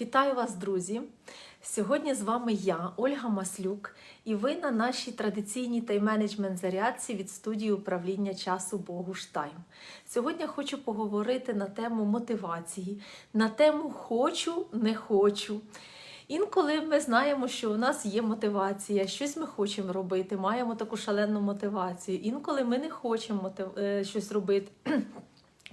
Вітаю вас, друзі! Сьогодні з вами я, Ольга Маслюк, і ви на нашій традиційній тайм-менеджмент зарядці від студії управління часу Богуш Тайм. Сьогодні хочу поговорити на тему мотивації, на тему хочу, не хочу. Інколи ми знаємо, що у нас є мотивація, щось ми хочемо робити, маємо таку шалену мотивацію. Інколи ми не хочемо е, щось робити.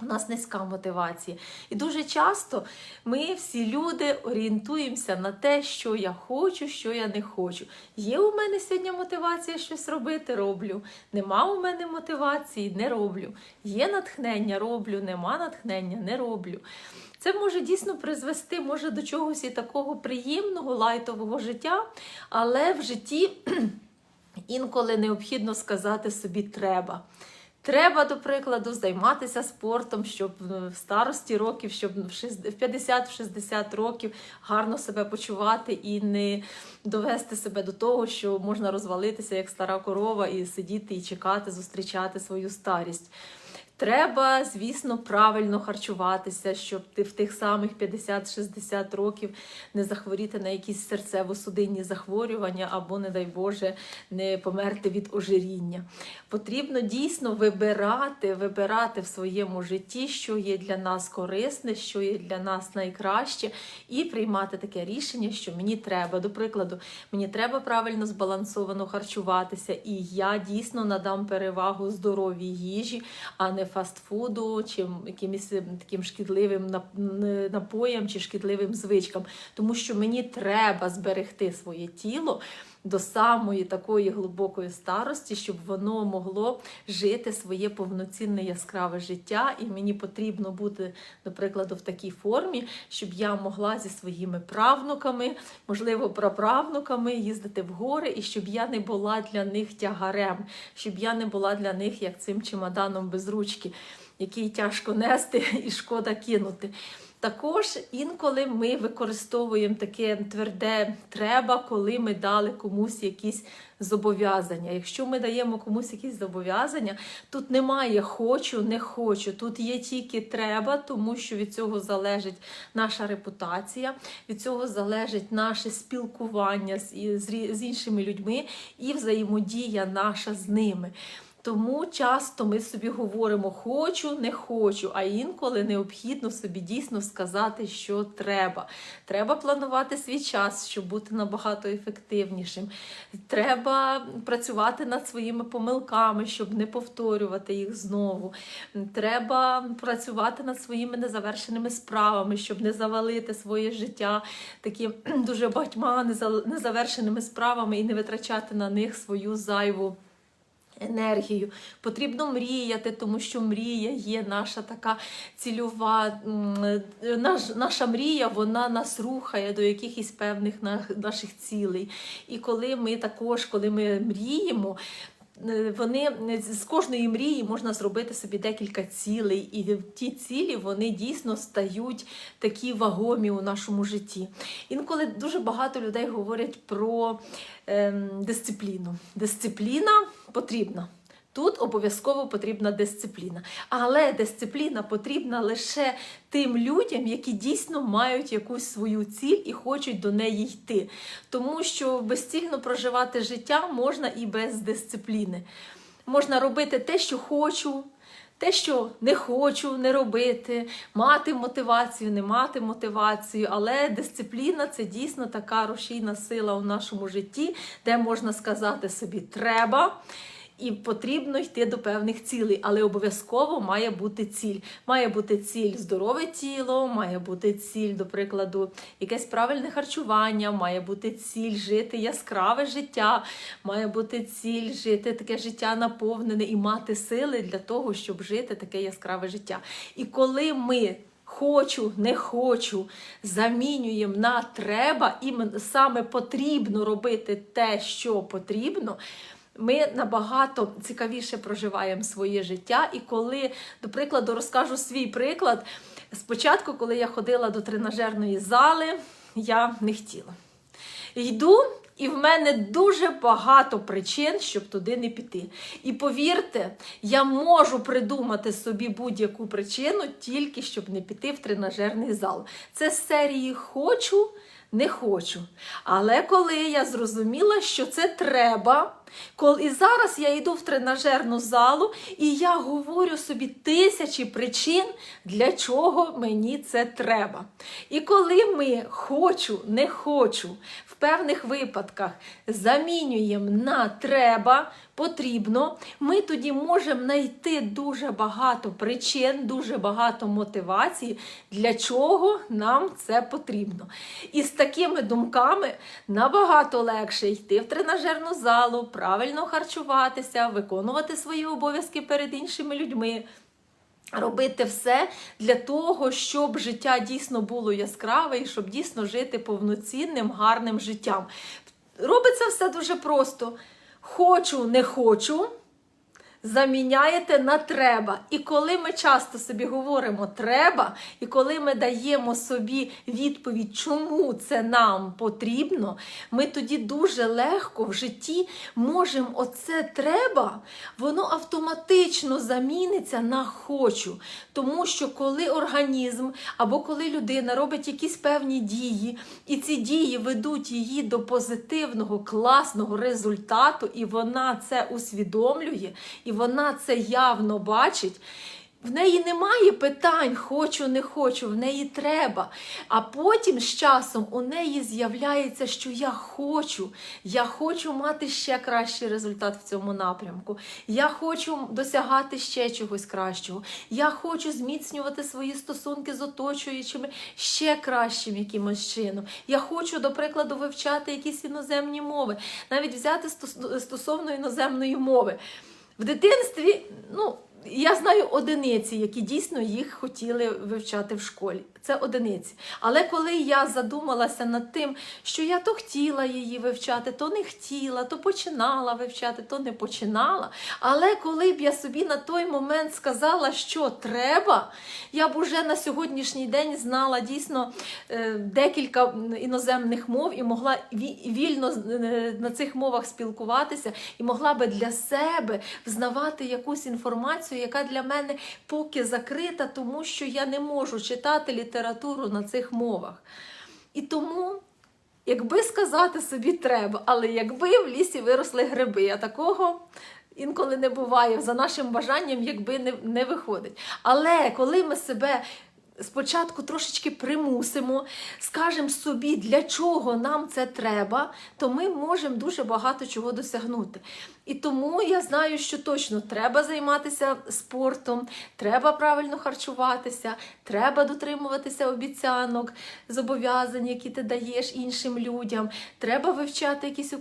У нас низька мотивація. І дуже часто ми всі люди орієнтуємося на те, що я хочу, що я не хочу. Є у мене сьогодні мотивація щось робити, роблю. Нема у мене мотивації, не роблю. Є натхнення, роблю, нема натхнення, не роблю. Це може дійсно призвести може, до чогось і такого приємного, лайтового життя, але в житті інколи необхідно сказати собі треба. Треба, до прикладу, займатися спортом, щоб в старості років, щоб в 50-60 років гарно себе почувати і не довести себе до того, що можна розвалитися як стара корова і сидіти і чекати, зустрічати свою старість. Треба, звісно, правильно харчуватися, щоб ти в тих самих 50-60 років не захворіти на якісь серцево-судинні захворювання або, не дай Боже, не померти від ожиріння. Потрібно дійсно вибирати, вибирати в своєму житті, що є для нас корисне, що є для нас найкраще, і приймати таке рішення, що мені треба. До прикладу, мені треба правильно збалансовано харчуватися, і я дійсно надам перевагу здоровій їжі, а не фастфуду чи якимось таким шкідливим нап- напоям чи шкідливим звичкам, тому що мені треба зберегти своє тіло до самої такої глибокої старості, щоб воно могло жити своє повноцінне яскраве життя, і мені потрібно бути, до прикладу, в такій формі, щоб я могла зі своїми правнуками, можливо, праправнуками їздити в гори, і щоб я не була для них тягарем, щоб я не була для них як цим чемоданом без ручки, який тяжко нести і шкода кинути. Також інколи ми використовуємо таке тверде треба, коли ми дали комусь якісь зобов'язання. Якщо ми даємо комусь якісь зобов'язання, тут немає хочу, не хочу. Тут є тільки треба, тому що від цього залежить наша репутація, від цього залежить наше спілкування з, іншими людьми і взаємодія наша з ними. Тому часто ми собі говоримо хочу, не хочу, а інколи необхідно собі дійсно сказати, що треба. Треба планувати свій час, щоб бути набагато ефективнішим. Треба працювати над своїми помилками, щоб не повторювати їх знову. Треба працювати над своїми незавершеними справами, щоб не завалити своє життя таким дуже багатьма неза- незавершеними справами і не витрачати на них свою зайву енергію. Потрібно мріяти, тому що мрія є наша така цільова. е, Наш, наша мрія вона нас рухає до якихось певних наших цілей. І коли ми також, коли ми мріємо. е, Вони з кожної мрії можна зробити собі декілька цілей, і ті цілі вони дійсно стають такі вагомі у нашому житті. Інколи дуже багато людей говорять про ем, дисципліну. Дисципліна потрібна. Тут обов'язково потрібна дисципліна. Але дисципліна потрібна лише тим людям, які дійсно мають якусь свою ціль і хочуть до неї йти. Тому що безцільно проживати життя можна і без дисципліни. Можна робити те, що хочу. Те, що не хочу не робити, мати мотивацію, не мати мотивацію, але дисципліна це дійсно така рушійна сила у нашому житті, де можна сказати собі треба. І потрібно йти до певних цілей, але обов'язково має бути ціль. Має бути ціль здорове тіло, має бути ціль, до прикладу, якесь правильне харчування, має бути ціль жити яскраве життя, має бути ціль жити таке життя наповнене і мати сили для того, щоб жити таке яскраве життя. І коли ми Хочу, не хочу, замінюємо на треба, іменно саме потрібно робити те, що потрібно. Ми набагато цікавіше проживаємо своє життя. І коли, до прикладу, розкажу свій приклад, спочатку, коли я ходила до тренажерної зали, я не хотіла. Йду, і в мене дуже багато причин, щоб туди не піти. І повірте, я можу придумати собі будь-яку причину, тільки щоб не піти в тренажерний зал. Це з серії хочу. Не хочу. Але коли я зрозуміла, що це треба, коли і зараз я йду в тренажерну залу, і я говорю собі тисячі причин, для чого мені це треба. І коли ми хочу, не хочу в певних випадках замінюємо на треба, потрібно, ми тоді можемо знайти дуже багато причин, дуже багато мотивації, для чого нам це потрібно. І з такими думками набагато легше йти в тренажерну залу, правильно харчуватися, виконувати свої обов'язки перед іншими людьми. Робити все для того, щоб життя дійсно було яскраве і щоб дійсно жити повноцінним, гарним життям. Робиться все дуже просто. Хочу, не хочу, заміняєте на треба. І коли ми часто собі говоримо треба, і коли ми даємо собі відповідь, чому це нам потрібно, ми тоді дуже легко в житті можемо оце треба, воно автоматично заміниться на хочу. Тому що коли організм або коли людина робить якісь певні дії, і ці дії ведуть її до позитивного, класного результату, і вона це усвідомлює, і вона це явно бачить. В неї немає питань, хочу, не хочу, в неї треба. А потім з часом у неї з'являється, що я хочу, я хочу мати ще кращий результат в цьому напрямку. Я хочу досягати ще чогось кращого. Я хочу зміцнювати свої стосунки з оточуючими ще кращим якимось чином. Я хочу, до прикладу, вивчати якісь іноземні мови, навіть взяти стосовно іноземної мови. В дитинстві, ну, я знаю одиниці, які дійсно їх хотіли вивчати в школі. Це одиниці. Але коли я задумалася над тим, що я то хотіла її вивчати, то не хотіла, то починала вивчати, то не починала. Але коли б я собі на той момент сказала, що треба, я б уже на сьогоднішній день знала дійсно е, декілька іноземних мов і могла вільно е, на цих мовах спілкуватися, і могла би для себе взнавати якусь інформацію, яка для мене поки закрита, тому що я не можу читати літературу літературу на цих мовах. І тому, якби сказати собі треба, але якби в лісі виросли гриби, а такого. Інколи не буває за нашим бажанням, якби не не виходить. Але коли ми себе спочатку трошечки примусимо, скажемо собі, для чого нам це треба, то ми можемо дуже багато чого досягнути. І тому я знаю, що точно треба займатися спортом, треба правильно харчуватися, треба дотримуватися обіцянок, зобов'язань, які ти даєш іншим людям. Треба вивчати якісь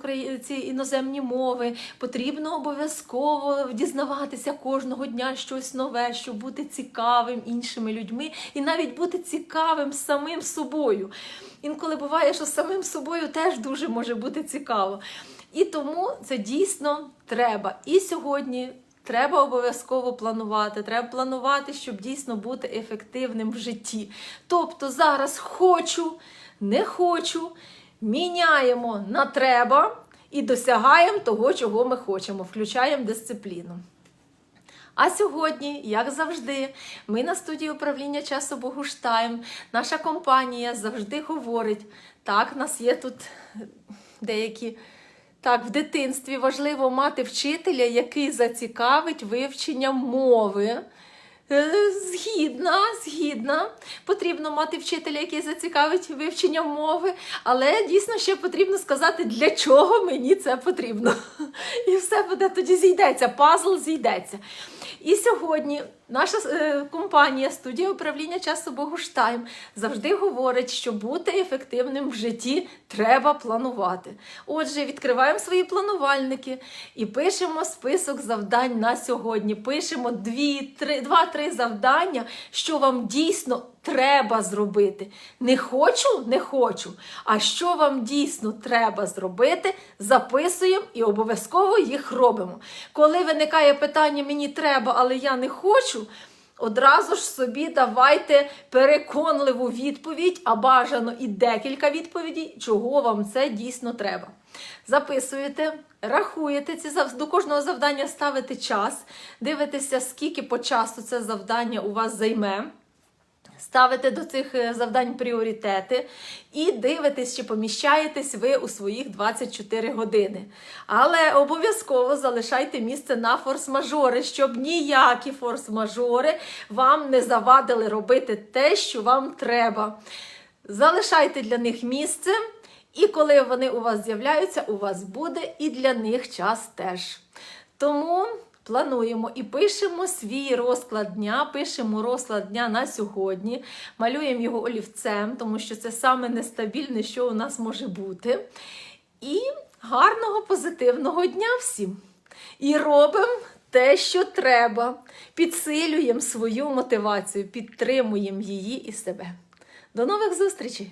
ці іноземні мови. Потрібно обов'язково дізнаватися кожного дня щось нове, щоб бути цікавим іншими людьми і навіть бути цікавим самим собою. Інколи буває, що самим собою теж дуже може бути цікаво. І тому це дійсно треба. І сьогодні треба обов'язково планувати. Треба планувати, щоб дійсно бути ефективним в житті. Тобто зараз хочу, не хочу, міняємо на треба і досягаємо того, чого ми хочемо, включаємо дисципліну. А сьогодні, як завжди, ми на студії управління часу Богуштайм. Наша компанія завжди говорить: так, в нас є тут деякі. Так, в дитинстві важливо мати вчителя, який зацікавить вивченням мови. Е, згідна, згідна. Потрібно мати вчителя, який зацікавить вивченням мови, але дійсно ще потрібно сказати, для чого мені це потрібно. І все буде тоді зійдеться, пазл зійдеться. І сьогодні наша е, компанія студія управління часу Богуштайм завжди говорить, що бути ефективним в житті треба планувати. Отже, відкриваємо свої планувальники і пишемо список завдань на сьогодні. Пишемо два-три завдання, що вам дійсно треба зробити. Не хочу, не хочу. А що вам дійсно треба зробити, записуємо і обов'язково їх робимо. Коли виникає питання, мені треба, але я не хочу. одразу ж собі давайте переконливу відповідь, а бажано і декілька відповідей, чого вам це дійсно треба. Записуєте, рахуєте ці до кожного завдання ставите час, дивитеся, скільки по часу це завдання у вас займе. Ставите до цих е, завдань пріоритети і дивитесь, чи поміщаєтесь ви у своїх 24 години. Але обов'язково залишайте місце на форс-мажори, щоб ніякі форс-мажори вам не завадили робити те, що вам треба. Залишайте для них місце, і коли вони у вас з'являються, у вас буде і для них час теж. Тому плануємо і пишемо свій розклад дня, пишемо розклад дня на сьогодні, малюємо його олівцем, тому що це саме нестабільне, що у нас може бути. І гарного позитивного дня всім! І робимо те, що треба. Підсилюємо свою мотивацію, підтримуємо її і себе. До нових зустрічей!